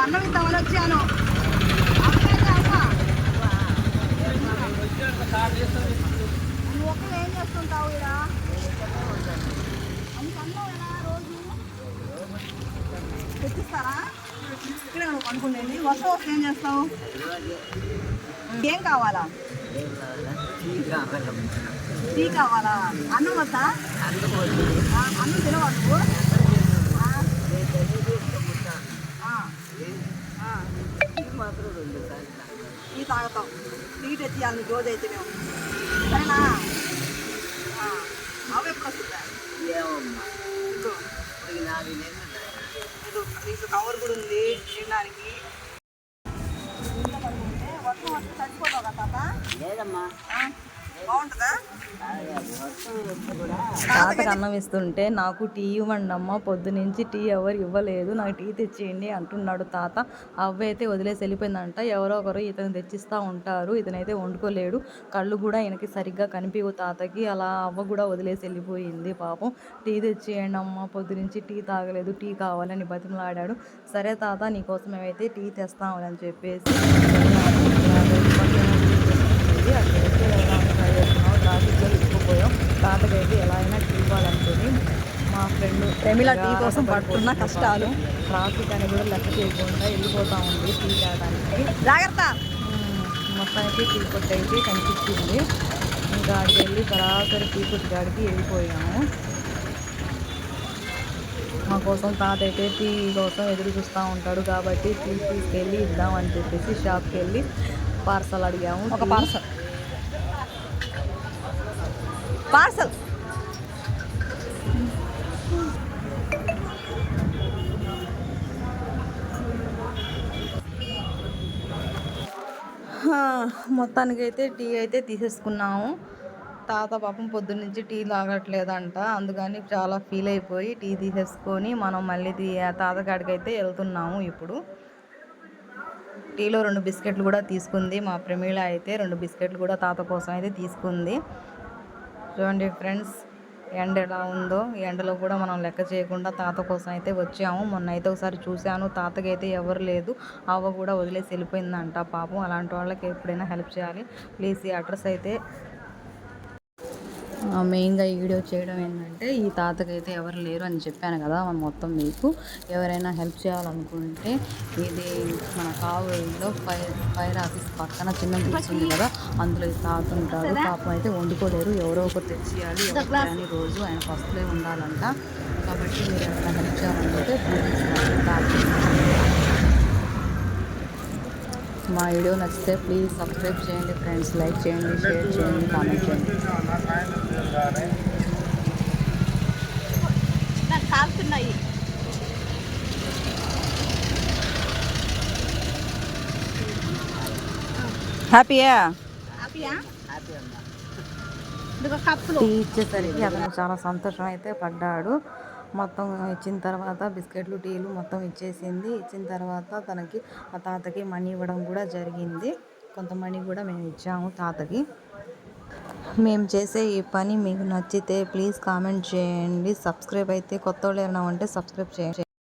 అన్నం ఇద్దామని వచ్చాను. అక్కడే అమ్మ నువ్వు ఒక్కరు ఏం చేస్తుంటావు అన్నం ఎలా రోజు? తెచ్చిస్తారా? ఇక్కడ నువ్వు అనుకునేది వర్షం వస్తే ఏం చేస్తావు? ఏం కావాలా? టీ కావాలా? అన్నం వద్దా? అన్నం తినవా నువ్వు ఆ, ఆ, ఆ. టీ తాగుతాం టీ తెచ్చియాలి రోజు అయితే మేము సరేనా అవి ఎప్పుడు వస్తుందా దీంట్లో కవర్ కూడా ఉంది తినడానికి వర్షం వస్తే చచ్చిపోతావు కదా తాత లేదమ్మా. తాతకు అన్నం ఇస్తుంటే నాకు టీ ఇవ్వండి అమ్మ పొద్దునుంచి టీ ఎవరు ఇవ్వలేదు నాకు టీ తెచ్చేయండి అంటున్నాడు తాత. అవ్వ అయితే వదిలేసి వెళ్ళిపోయిందంట. ఎవరో ఒకరు ఇతను తెచ్చిస్తూ ఉంటారు ఇతనైతే వండుకోలేడు. కళ్ళు కూడా ఈయనకి సరిగ్గా కనిపించవు తాతకి. అలా అవ్వ కూడా వదిలేసి వెళ్ళిపోయింది పాపం. టీ తెచ్చేయండి అమ్మ పొద్దునుంచి టీ తాగలేదు టీ కావాలని బతిమలాడాడు. సరే తాత నీకోసం మేమైతే టీ తెస్తామని అని చెప్పేసి అక్కడ మా ఫ్రెండ్ ప్రమిళ టీ కోసం పడుతున్న కష్టాలు. ట్రాఫిక్ అని కూడా లెక్క చేయకుండా వెళ్ళిపోతా ఉంది టీ తాగడానికి జాగ్రత్త. మొత్తానికి టీ కొట్టు అయితే కనిపించింది ఇంకా ఆడికి వెళ్ళి సరాసరి టీ కొట్టు కాడికి వెళ్ళిపోయాము మా కోసం తాత అయితే టీ కోసం ఎదురు చూస్తూ ఉంటాడు కాబట్టి టీ తీసుకెళ్ళి ఇద్దామని చెప్పేసి షాప్కి వెళ్ళి పార్సల్ అడిగాము ఒక. పార్సల్ పార్సల్ మొత్తానికైతే టీ అయితే తీసేసుకున్నాము. తాత పాపం పొద్దున్నుంచి టీ తాగట్లేదంట. అందుకని చాలా ఫీల్ అయిపోయి టీ తీసేసుకొని మనం మళ్ళీ తీ తాత కాడికి అయితే వెళ్తున్నాము ఇప్పుడు. టీలో రెండు బిస్కెట్లు కూడా తీసుకుంది. మా ప్రమీళ అయితే రెండు బిస్కెట్లు కూడా తాత కోసం అయితే తీసుకుంది. చూడండి ఫ్రెండ్స్ ఎండ ఎలా ఉందో ఈ ఎండలో కూడా మనం లెక్క చేయకుండా తాత కోసం అయితే వచ్చాము. మొన్న అయితే ఒకసారి చూశాను తాతకి అయితే ఎవరు లేదు. అవ్వ కూడా వదిలేసి వెళ్ళిపోయిందంట. పాపం అలాంటి వాళ్ళకి ఎప్పుడైనా హెల్ప్ చేయాలి. ప్లీజ్ ఈ అడ్రస్ అయితే మెయిన్గా ఈ వీడియో చేయడం ఏంటంటే ఈ తాతకైతే ఎవరు లేరు అని చెప్పాను కదా మొత్తం మీకు. ఎవరైనా హెల్ప్ చేయాలనుకుంటే ఇది మన కావులో ఫైర్ ఫైర్ ఆఫీస్ పక్కన చిన్న బీచ్ ఉంది కదా అందులో ఈ తాత ఉంటారు పాపం అయితే వండుకోలేరు. ఎవరో ఒకరు తెచ్చియాలి. ఎవరు కానీ రోజు ఆయన ఫస్ట్లే ఉండాలంట. కాబట్టి మీరు ఎవరైనా హెల్ప్ చేయాలనుకుంటే తాత మా వీడియో నచ్చితే ప్లీజ్ సబ్స్క్రైబ్ చేయండి ఫ్రెండ్స్. లైక్ చేయండి షేర్ చేయండి కామెంట్ చేయండి. నాకు కాలుతున్నాయి హ్యాపీయా? టీ ఇచ్చేసరికి అతను చాలా సంతోషం అయితే పడ్డాడు. మొత్తం ఇచ్చిన తర్వాత బిస్కెట్లు టీలు మొత్తం ఇచ్చేసింది. ఇచ్చిన తర్వాత తనకి ఆ తాతకి మనీ ఇవ్వడం కూడా జరిగింది. కొంత మనీ కూడా మేము ఇచ్చాము తాతకి. మేము చేసే ఈ పని మీకు నచ్చితే ప్లీజ్ కామెంట్ చేయండి. సబ్స్క్రైబ్ అయితే కొత్త వాళ్ళు ఏమైనా ఉంటే సబ్స్క్రైబ్ చేయండి.